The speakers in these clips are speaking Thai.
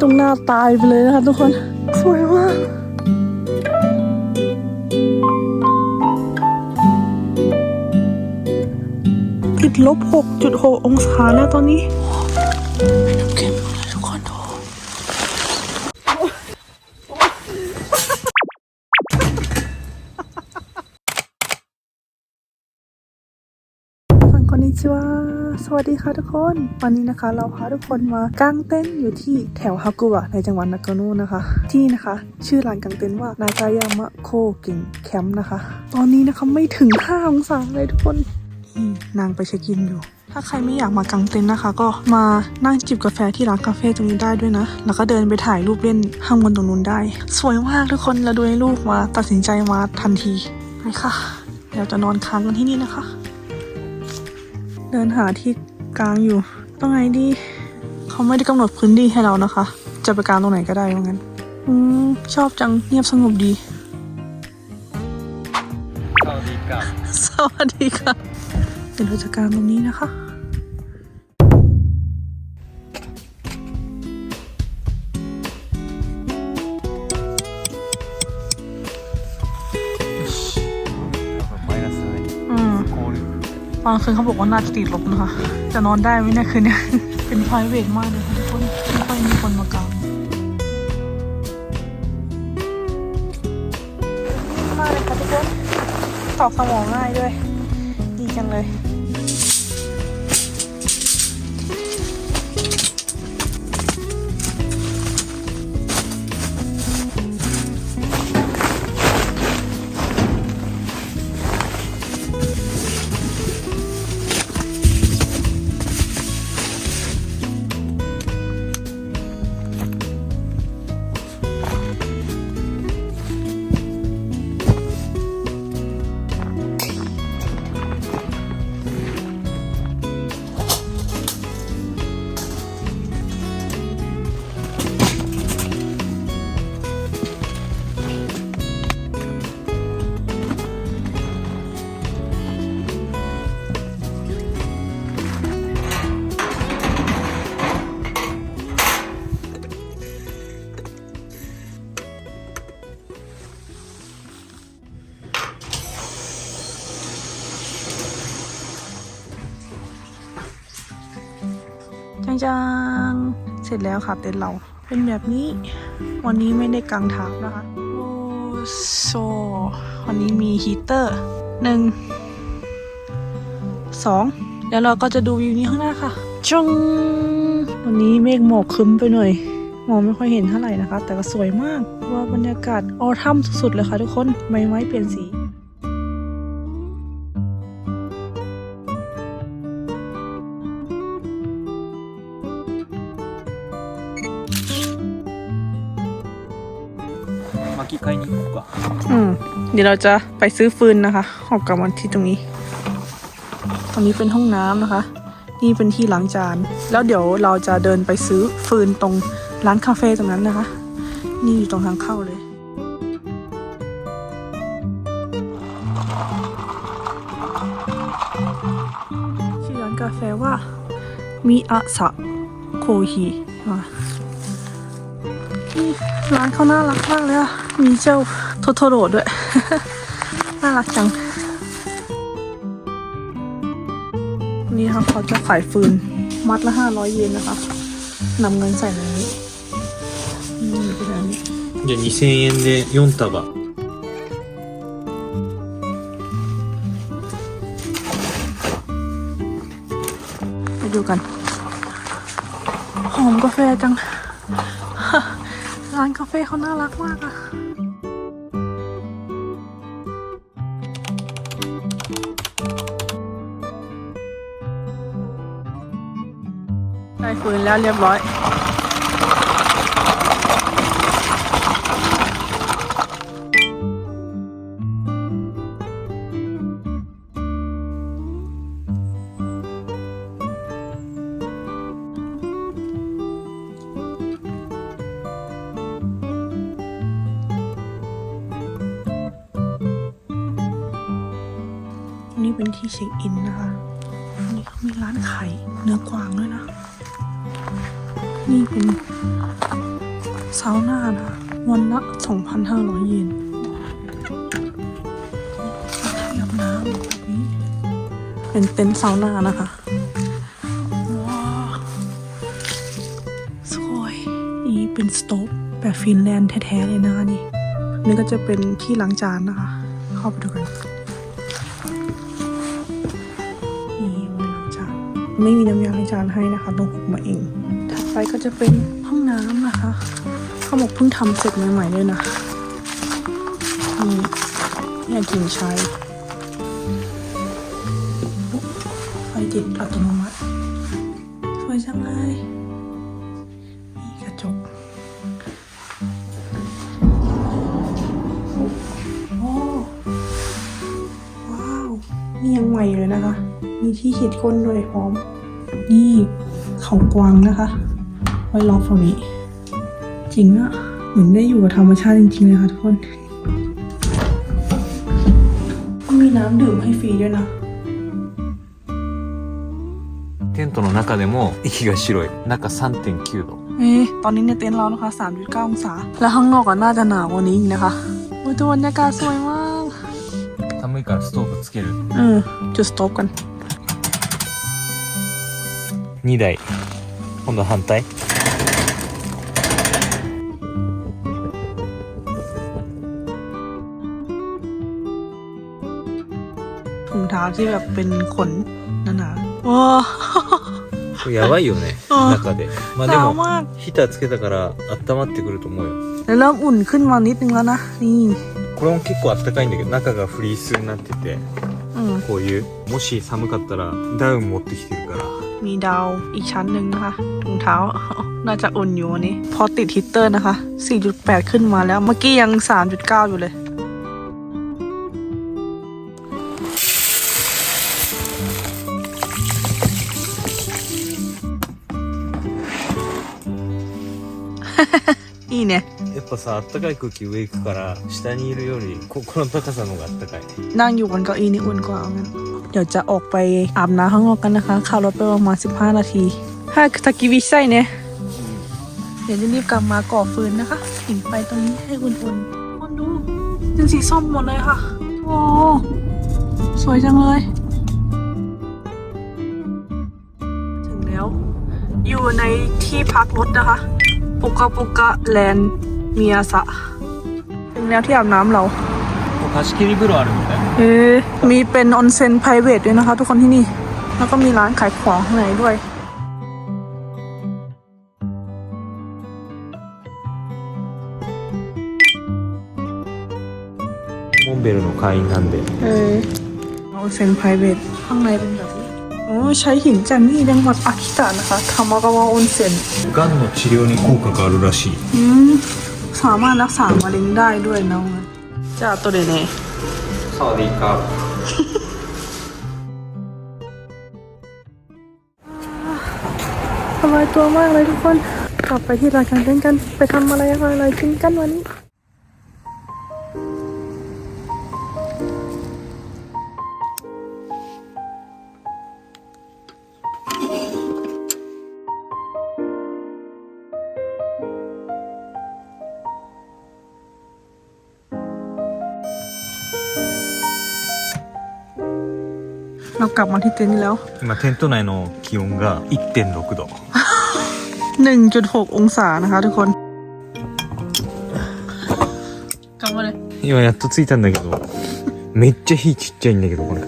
ตรงหน้าตายไปเลยนะคะทุกคน สวยมากติดลบ 6.6 องศาแล้วตอนนี้เป็นน้ำ สวัสดีค่ะทุกคน วันนี้นะคะ เราพาทุกคนมากางเต็นอยู่ที่แถวฮากุระในจังหวัดนากาโนะนะคะ ที่นะคะ ชื่อร้านกางเต็นว่านากายามะโคก่งแคมป์นะคะ ตอนนี้นะคะไม่ถึง5องศาเลยทุกคนนี่นางไปเช็คอินอยู่ ถ้าใครไม่อยากมากางเต็นท์นะคะ ก็มานั่งจิบกาแฟที่ร้านกาแฟตรงนี้ได้ด้วยนะ แล้วก็เดินไปถ่ายรูปเล่นข้างบนตรงนู้นได้ สวยมากทุกคนเราดูในรูปมาตัดสินใจมาทันทีไปค่ะเดี๋ยวจะนอนค้างกันที่นี่นะคะ เดินหาที่กลางอยู่ตรงไหนดี เขาไม่ได้กำหนดพื้นที่ให้เรานะคะ จะไปกลางตรงไหนก็ได้ว่างั้น อืมชอบจังเงียบสงบดี สวัสดีครับสวัสดีค่ะ เดี๋ยวเราจะกางตรงนี้นะคะ อนคืนเขาบอกว่าน่าจะติดลบนะคะ จะนอนได้ไหมเนี่ยคืนเนี้ยเป็น p r i v a t มากเลยค่ะทุกคนไม่ค่อยมีคนมากางมากเลยค่ะทุกคนตอบสมองง่ายด้วย ดีจังเลย จัง เสร็จแล้วค่ะเต็นท์เราเป็นแบบนี้ วันนี้ไม่ได้กางถามนะคะโอโซวันนี้มีฮีเตอร์หนึ่งสองเดี๋ยวเราก็จะดูวิวนี้ข้างหน้าค่ะจงวันนี้เมฆหมอกคึ้มไปหน่อยมองไม่ค่อยเห็นเท่าไหร่นะคะ แต่ก็สวยมากว่าบรรยากาศออทัมสุดๆเลยค่ะทุกคนใบไม้เปลี่ยนสี き替えに行こうか อืมเดี๋ยวเราจะไปซื้อฟืนนะคะออกกลับมาที่ตรงนี้ ตรงนี้เป็นห้องน้ำนะคะ นี่เป็นที่ล้างจาน แล้วเดี๋ยวเราจะเดินไปซื้อฟืนตรงร้านคาเฟ่ตรงนั้นนะคะ นี่อยู่ตรงทางเข้าเลย ชื่อร้านกาแฟว่ามิอาสะโคฮิอ่ะ ร้านเขาน่ารักมากเลยอะ มีเจ้าโทโทโร่ด้วย น่ารักจัง นี่ค่ะเขาจะขายฟืน มัดละห้าร้อยเยนนะคะ นำเงินใส่ในนี้ นี่เป็นแบบนี้ じゃあ2000円で4束 ไปดูกัน หอมกาแฟจัง ร้านกาแฟเขาน่ารักมากอะ ปืนแล้วเรียบร้อย นี่เป็นที่เช็คอินนะคะ นี่เขามีร้านขายเนื้อกวาง เป็นซาวน่านะคะวันละ 2,500 เยนที่อาบน้ำแบบนี้เป็นเต็นท์ซาวน่านะคะว้าวสวยนี่เป็นสโต๊ปแบบฟินแลนด์แท้ๆเลยนะคะนี่นี่ก็จะเป็นที่ล้างจานนะคะ เข้าไปดูกันนี่ไว้ล้างจาน ไม่มีน้ำยาล้างจานให้นะคะต้องหกมาเอง ไปก็จะเป็นห้องน้ำนะคะเขาบอกเพิ่งทำเสร็จใหม่ๆเลยนะนี่อยากกินใช้ไฟติดอัตโนมัติสวยจังเลยมีกระจกโอ้ว้าวนี่ยังใหม่เลยนะคะ มีที่ขีดก้นด้วยพร้อม นี่เขากวางนะคะ ไว้รอฝั่งนี้ จริงอะเหมือนได้อยู่กับธรรมชาติจริงๆเลยค่ะทุกคนมีน้ำดื่มให้ฟรีด้วยนะ テントの中でも息が白い中3.9度 เอ๊ะตอนนี้ในเต็นท์เรานะคะ 3.9 องศา แล้วข้างนอกก็น่าจะหนาวกว่านี้อีกนะคะโอ้ยแตัวบรรยากาศสวยมาก 寒いからストーブつける เออ จุดสต็อปกัน 2台今度反対 ถุงเท้าที่แบบเป็นขนหนาๆว้า これやばいよねあ中でまあ ห で นาว も มาก ヒーターつけたから温まってくると思うよ แล้วเริ่มอุ่นขึ้นมานิดนึงแล้วนะ นี่ これも結構あったかいんだけど中がフリースになってて อืม こういうもし寒かったらダウン持ってきてるから มีดาวอีกชั้นหนึ่งนะคะถุงเท้า น่าจะอุ่นอยู่วันนี้ พอติดฮีตเตอร์นะคะ 4.8 ขึ้นมาแล้ว เมื่อกี้ยัง 3.9 อยู่เลย いいね。やっぱさあったかい空気上行くから下にいるよりここの高さの方があったかい นั่งอยู่บนเก้าอี้นี่อุ่นกว่าเอางั้น เดี๋ยวจะออกไปอาบน้ำข้างนอกกันนะคะขับรถไปประมาณ 15 นาทีถ้าตะกี้วิไซเนี่ย เดี๋ยวจะรีบกลับมาก่อฟืนนะคะผิงไฟตรงนี้ให้อุ่นๆคนดูเป็นสีส้มหมดเลยค่ะ โอ้สวยจังเลย ถึงแล้ว อยู่ในที่พักรถนะคะ ปุกะปุกะแลนด์เมียสะ ถึงแล้วที่อาบน้ำเรา 貸し切り風呂あるみたい เอ๊ะมีเป็นออนเซ็น p r i v a t ด้วยนะคะ ทุกคนที่นี่ แล้วก็มีร้านขายของข้างในด้วย モンベルの会員なんで เออออนเซ็น p r i v a t ข้างในเป็นแบบนี้โอ้ ใช้หินจากนี่จังหวัดอากิตะนะคะทามากาวะออนเซ็น がんの治療に効果があるらしい อืม สามารถรักษามะเร็งได้ด้วยนะจะเอาตัวเดเน่ サワディーカー สบายตัวมากเลยทุกคน กลับไปที่ร้านการเต้นกัน ไปทำอะไรอะไรกินกันวันนี้ กลับมาที่เต็นท์นี่แล้ว 今テント内の気温が1.6度1.6 องศานะคะทุกคน กลับมาเลย 今やっと着いたんだけどめっちゃ火ちっちゃいんだけどこれ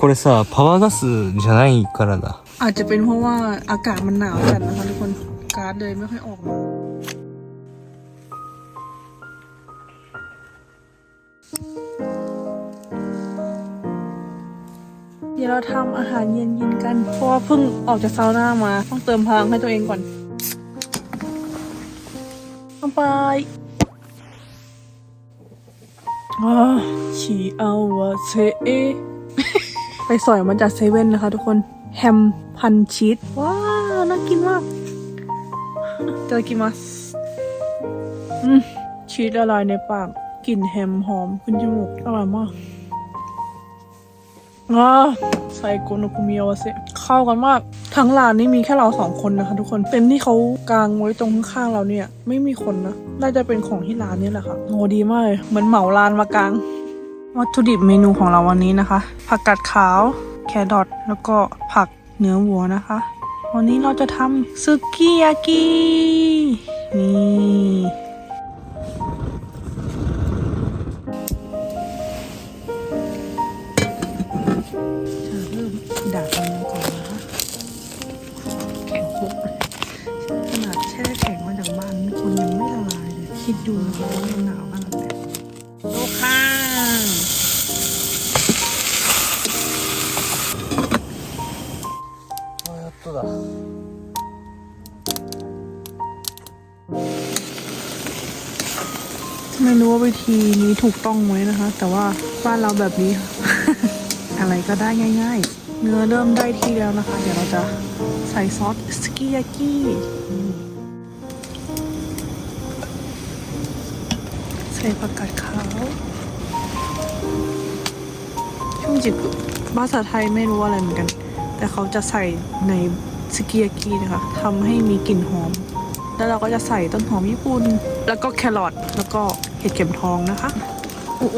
これさパワーガスじゃないからだ อาจจะเป็นเพราะว่าอากาศมันหนาวจัดนะคะทุกคน การ์ดเลยไม่ค่อยออกมา เราทำอาหารเย็นยินกัน เพราะว่าเพิ่งออกจากซาวน่ามา ต้องเติมพลังให้ตัวเองก่อนลงไปอ๋อชีเอาวะเซเอไปสอยมาจากเซเว่นนะคะทุกคน แฮมพันชีสว้าน่ากินมากเจอกิมัสชีสละลายในปากกลิ่นแฮมหอมขึ้นจมูกอร่อยมาก อ่าไซโกโนคุมิโอเซเข้ากันมาก ทั้งร้านนี้มีแค่เราสองคนนะคะทุกคนเต็นที่เขากางไว้ตรงข้างเราเนี่ย ไม่มีคนนะ น่าจะเป็นของที่ร้านนี่แหละค่ะโหดีมากเลยเหมือนเหมาร้านมากางวัตถุดิบเมนูของเราวันนี้นะคะ ผักกาดขาว แครอทแล้วก็ผักเนื้อวัวนะคะ วันนี้เราจะทำซุกิยากินี่ คิดดูนะวกันหนาวขนาดค่ะโอ้ยตัวละไม่รู้ว่าวิธีนี้ถูกต้องไหมนะคะ แต่ว่าบ้านเราแบบนี้ อะไรก็ได้ง่าย ๆ เนื้อเริ่มได้ที่แล้วนะคะ เดี๋ยวเราจะใส่ซอสสกิยากิ ใส่ผักกาดขาวช่วงจิกภาษาไทยไม่รู้อะไรเหมือนกัน แต่เขาจะใส่ในสกิยากินะคะทำให้มีกลิ่นหอม แล้วเราก็จะใส่ต้นหอมญี่ปุ่น แล้วก็แครอทแล้วก็เห็ดเข็มทองนะคะโอ้โห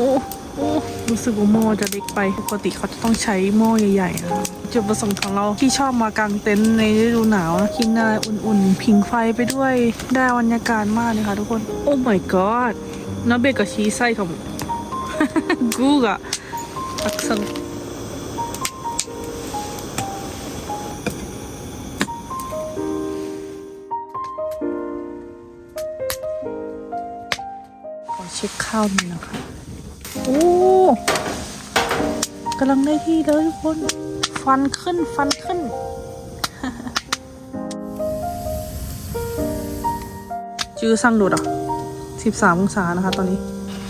โอ้รู้สึกว่าหม้อจะเล็กไป ปกติเขาจะต้องใช้หม้อใหญ่ๆนะคะจุดประสงค์ของเราที่ชอบมากางเต็นท์ในฤดูหนาวนะกินอะไรอุ่นๆผิงไฟไปด้วยได้บรรยากาศมากเลยค่ะทุกคน โอ้ my god นาเบะกับชีไส้ของ กูกะたくさんขอเช็คข้าวหน่อยนะคะ โอ้กำลังได้ที่เลยทุกคน ฟันขึ้น ฟันขึ้น จื้อสั่งดูดอ่ะ สิบสามองศานะคะตอนนี้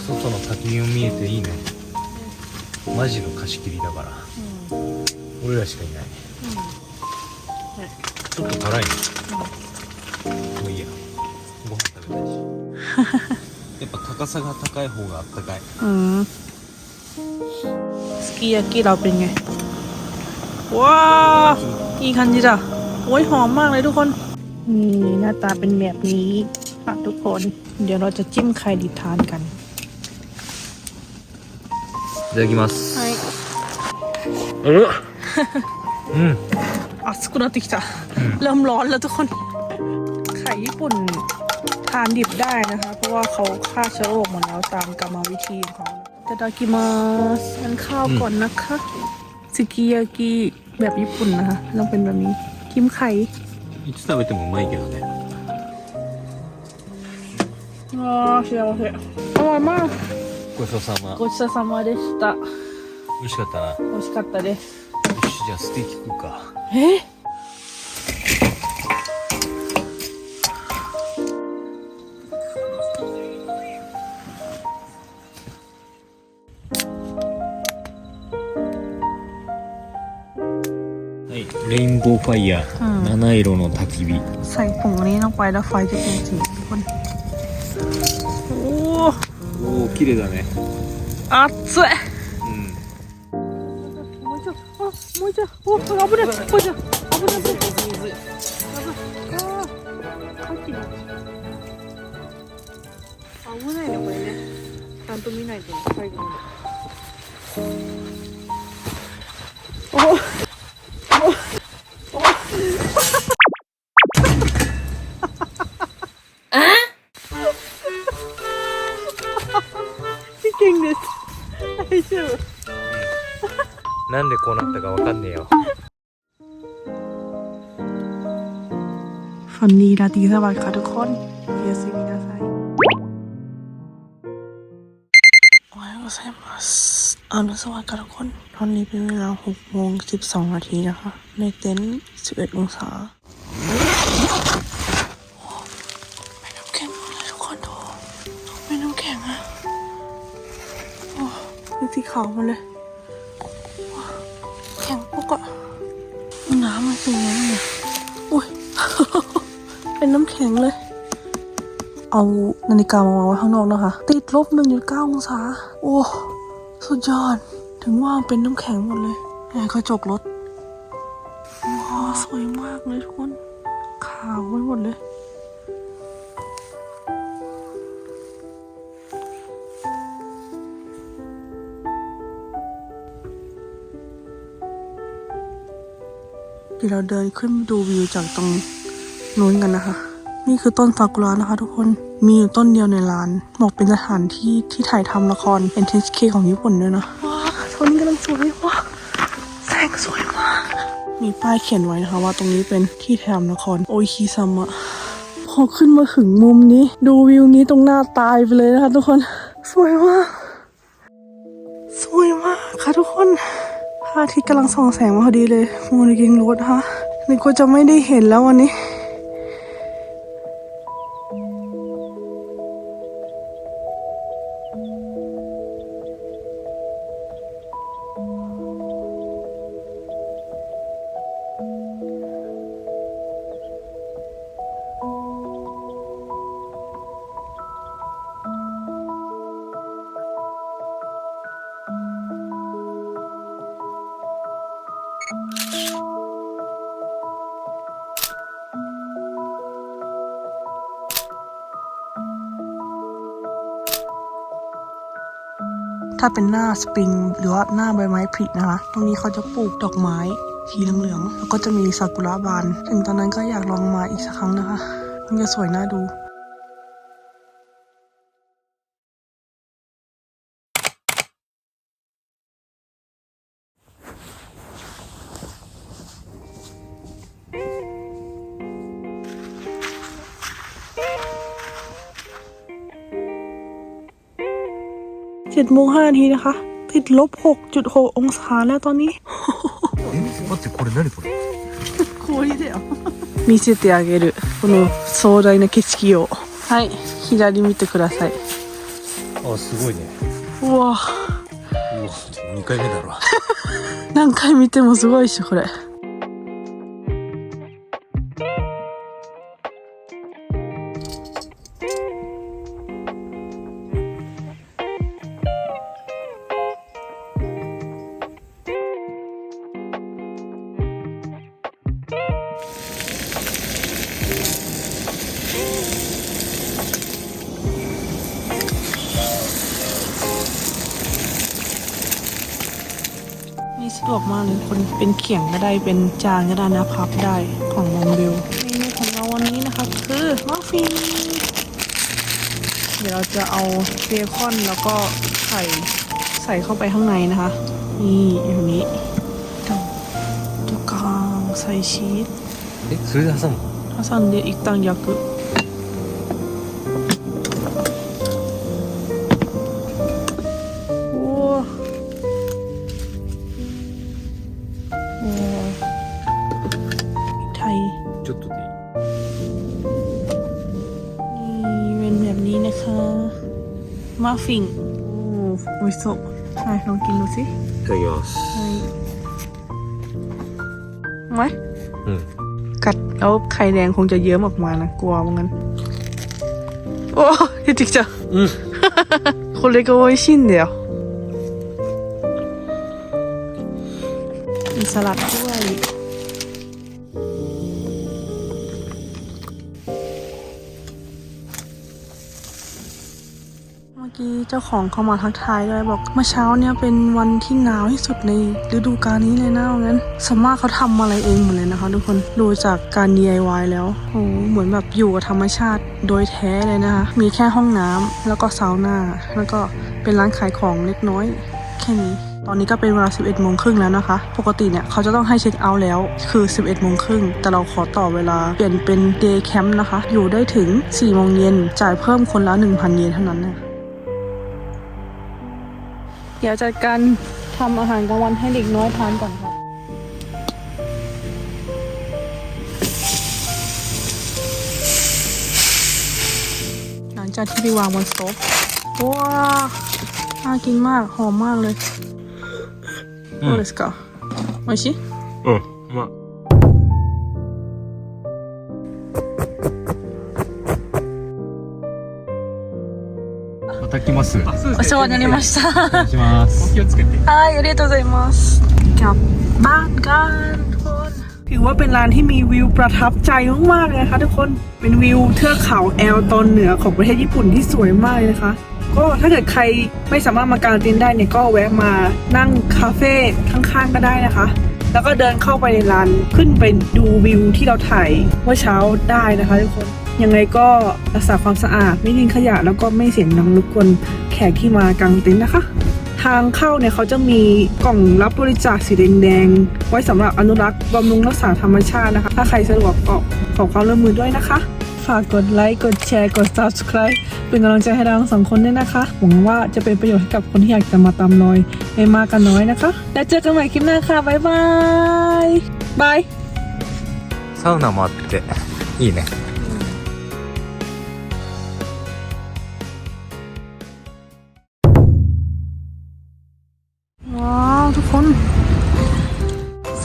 外の滝を見えていいねマジの貸し切りだから俺らしかいないちょっと辛いねもういいやご飯食べたいしやっぱ高さが高い方があったかい อืมสกียากิเราเป็นไง ว้าวอีคันจิจ้ะโอ้ยหอมมากเลยทุกคน นี่หน้าตาเป็นแบบนี้ ค่ะทุกคน เดี๋ยวเราจะจิ้มไข่ดิบทานกัน いただきます ใช่ うん อัสกุนาติกจ้ะเริ่มร้อนแล้วทุกคน ไข่ญี่ปุ่นทานดิบได้นะคะ เพราะว่าเขาฆ่าเชื้อโรคหมดแล้วตามกรรมวิธีของเขาいただきますงั้นข้าวก่อนนะคะสกิยากิแบบญี่ปุ่นนะคะต้องเป็นแบบนี้จิ้มไข่ いつ食べてもうまいけどね あー幸せ。あまあ。ごちそうさま。ごちそうさまでした。美味しかったな。美味しかったです。よしじゃあステーキ食うか。え？はいレインボーファイヤー、うん、七色の焚き火。最高。のレインボーファイヤーファイヤー綺麗だね。熱い。うん。もう一丁あもう一丁お危ない。もう一丁危ない。危ない。危ない。あー入ってる危ない。ねこれねちゃんと見ない。と最後までこうなったかわかんねえよ ฝันดีราตรีสวัสดิ์ค่ะทุกคนเยสมินาไซโอ้ยโอไซมัสอรุณสวัสดิ์ค่ะทุกคน ตอนนี้เป็นเวลา6โมง12นาทีนะคะ ในเต็นท์11องศาโอ้ไม่น้ำแข็งหมดเลยทุกคนดูไม่น้ำแข็งอะโอ้ดูสีขาวหมาเลยโอ้แข็งปุ๊ก อะน้ำมันเป็นยังไงเนี่ยอุ้ย เป็นน้ำแข็งเลย เอานาฬิกามาวางไว้ข้างนอกนะคะ ติดลบหนึ่งจุดเก้าองศา โอ้ สุดยอด ถึงว่าเป็นน้ำแข็งหมดเลยแหมกระจกรถอืมอ๋อสวยมากเลยทุกคน ขาวไปหมดเลย ดี๋ยวเราเดินขึ้นมาดูวิวจากตรงนู้นกันนะคะ นี่คือต้นซากุระนะคะ ทุกคนมีอยู่ต้นเดียวในร้านบอกเป็นสถานที่ที่ถ่ายทำละคร NHK ของญี่ปุ่นด้วยนะว้าวตอนนี้กำลังสวยว้าวแสงสวยมาก มีป้ายเขียนไว้นะคะ ว่าตรงนี้เป็นที่ถ่ายทำละครโอคิซัมะพอขึ้นมาถึงมุมนี้ ดูวิวนี้ตรงหน้าตายไปเลยนะคะ ทุกคน สวยมาก ระอาทิตย์กำลังส่องแสงมาพอดีเลยโมนกิงรถฮะนึกว่าจะไม่ได้เห็นแล้ววันนี้ ถ้าเป็นหน้าสปริงหรือว่าหน้าใบไม้ผลินะคะ ตรงนี้เขาจะปลูกดอกไม้สีเหลืองๆแล้วก็จะมีซากุระบาน ถึงตอนนั้นก็อยากลองมาอีกสักครั้งนะคะ มันจะสวยน่าดูจ็ดโมงห้านาทีนะคะ ติดลบหกจุดหกองศาแล้วตอนนี้ 待ってこれ何これ氷だよ見せてあげるこの壮大な景色をはい左見てくださいあすごいねうわうわ2回目だろ何回見てもすごいっしょこれ ขียงก็ได้เป็นจานก็ได้นะพับได้ของมอมเบลเมนูของเราวันนี้นะคะคือมัฟฟินเดี๋ยวเราจะเอาเบคอนแล้วก็ไข่ใส่เข้าไปข้างในนะคะ นี่อย่างนี้ตรงกลางใส่ชีส えそれで挟む挟んで一旦焼く ฟฟินโอ้โอ้ยสดใช่ลองกินดูสิ いただきます ใช่ไหม うん กัดแล้วไข่แดงคงจะเยิ้มออกมานะ กลัวว่างั้น โอ้出てきたうんこれが美味しいんだよมีสลัดด้วย เจ้าของเขามาทักทายด้วยบอกเมื่อเช้าเนี่ยเป็นวันที่หนาวที่สุดในฤดูกาลนี้เลยนะงั้นสมมาเขาทำอะไรเองหมดเลยนะคะ ทุกคนดูจากการ DIY แล้วโอ้เหมือนแบบอยู่กับธรรมชาติโดยแท้เลยนะคะมีแค่ห้องน้ำแล้วก็ซาวน่าแล้วก็เป็นร้านขายของเล็กน้อยแค่นี้ตอนนี้ก็เป็นเวลา 11 โมงครึ่งแล้วนะคะ ปกติเนี่ยเขาจะต้องให้เช็คเอาท์แล้ว คือ 11 โมงครึ่ง แต่เราขอต่อเวลา เปลี่ยนเป็นเดย์แคมป์นะคะ อยู่ได้ถึง 4 โมงเย็น จ่ายเพิ่มคนละ 1,000 เยนเท่านั้นนะ เดี๋ยวจัดการทำอาหารกลางวันให้เด็กน้อยทานก่อนค่ะหลังจากที่ไปวางบนโต๊ะว้าน่ากินมากหอมมากเลยโอ้ let's go โอชิ อืม うんまあまた来ますお世話になりました。お願いします気をつけてはい、ありがとうございます。กลับบ้านกันทุกคน ถือว่าเป็นร้านที่มีวิวประทับใจมากๆเลยนะคะ ทุกคนเป็นวิวเทือกเขาแอลตอนเหนือของประเทศญี่ปุ่นที่สวยมากเลยนะคะ ก็ถ้าเกิดใครไม่สามารถมากางเต็นท์ได้เนี่ยก็แวะมานั่งคาเฟ่ข้างๆก็ได้นะคะ แล้วก็เดินเข้าไปในร้านขึ้นไปดูวิวที่เราถ่ายเมื่อเช้าได้นะคะทุกคน ยังไงก็รักษาความสะอาดไม่ทิ้งขยะแล้วก็ไม่เสียงดังรบกวนแขกที่มากางเต็นท์นะคะ ทางเข้าเนี่ยเขาจะมีกล่องรับบริจาคสีแดงๆไว้สำหรับอนุรักษ์บำรุงรักษาธรรมชาตินะคะ ถ้าใครสะดวกก็ขอความร่วมมือด้วยนะคะ ฝากกดไลค์กดแชร์กด subscribe เป็นกำลังใจให้เราทั้งสองคนด้วยนะคะหวังว่าจะเป็นประโยชน์ให้กับคนที่อยากจะมาตามรอยไม่มากก็น้อยนะคะ แล้วเจอกันใหม่คลิปหน้าค่ะ บ๊ายบายบาย サウナもあっていいね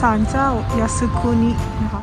ศาลเจ้ายาสึคุนินะคะ